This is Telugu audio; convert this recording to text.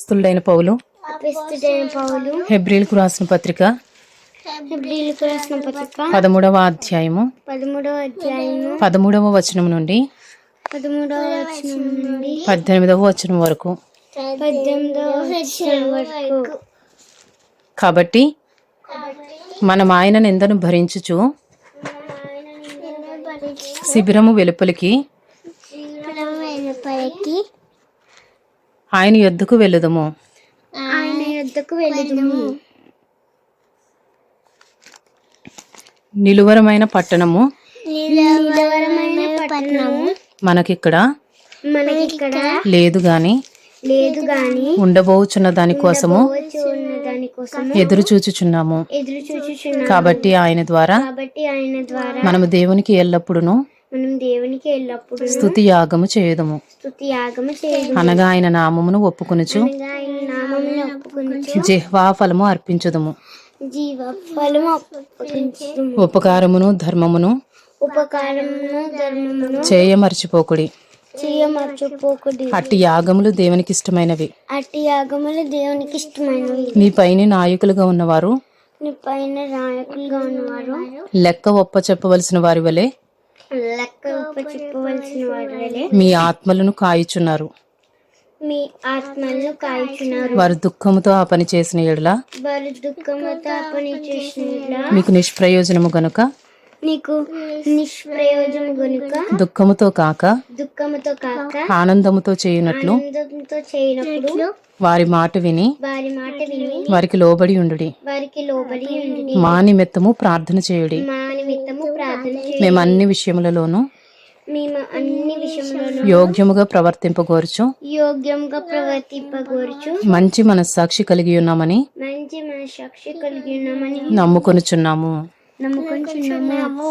పౌలు. అపిస్తుడైన పౌలు. హెబ్రిల్కు రాసిన పత్రిక. హెబ్రిలకు రాసిన పత్రిక. పదమూడవ అధ్యాయము. పదమూడవ అధ్యాయము. పదమూడవ వచనం నుండి. పదమూడవ వచనం నుండి. పద్దెనిమిదవ వచనం వరకు. పద్దెనిమిదవ వచనం వరకు. కాబట్టి మనం ఆయన నిందను భరించుచు శిబిరము వెలుపలికి ఆయన యొద్దకు వెళ్ళుదము. ఆయన యుద్ధకు వెళ్ళదుము. నిలువరమైన పట్టణము. నిలవరమైన పట్టణము. మనకిక్కడ మనకిక్కడ లేదు గాని లేదు గాని ఉండబోచున్న ఉన్న దానికోసం ఎదురు చూచుచున్నాము. ఎదురు కాబట్టి ఆయన ద్వారా కాబట్టి ఆయన ద్వారా మనము దేవునికి ఎల్లప్పుడును మనం దేవునికి ఎల్లప్పుడూ స్తుతి యాగము చేయుదము. స్తుతి యాగము చేయదు అనగా ఆయన నామమును ఒప్పుకొనుచు నామమును జిహ్వా ఫలము అర్పించుదము. జీవ ఫలము ఉపకారమును ధర్మమును ఉపకారమును ధర్మమును చేయమర్చిపోకుడి చేయమర్చిపోకుడి అట్టి యాగములు దేవునికి ఇష్టమైనవి అట్టి యాగములు దేవునికి ఇష్టమైనవి నీ పైని నాయకులుగా ఉన్నవారు నీ పైన నాయకులుగా ఉన్నవారు లెక్క ఒప్ప చెప్పవలసిన వారి వలె మీ ఆత్మలను కాయుచున్నారు. మీ ఆత్మలను కాల్చున్నారు వారు దుఃఖముతో ఆ పని చేసిన ఎడల? వారు దుఃఖముతో పని చేసిన మీకు నిష్ప్రయోజనము గనుక? నీకు నిష్ప్రయోజనం గనుక? దుఃఖముతో కాక? దుఃఖముతో కాక? ఆనందముతో చేయునట్లు? ఆనందంతో చేయనప్పుడు? వారి మాట విని? వారి మాట విని? వారికి లోబడి ఉండుడి. వారికి లోబడి ఉండి మా నిమిత్తము ప్రార్థన చేయుడి. మా నిమిత్తము ప్రార్థన మేము అన్ని విషయములలోనూ మేము అన్ని విషయములను యోగ్యముగా ప్రవర్తింపగోరుచు యోగ్యంగా ప్రవర్తింపగోరుచు మంచి మనస్సాక్షి కలిగి ఉన్నామని మంచి మన సాక్షి కలిగి ఉన్నామని నమ్ముకొనుచున్నాము. నమ్ముకుంటున్నాము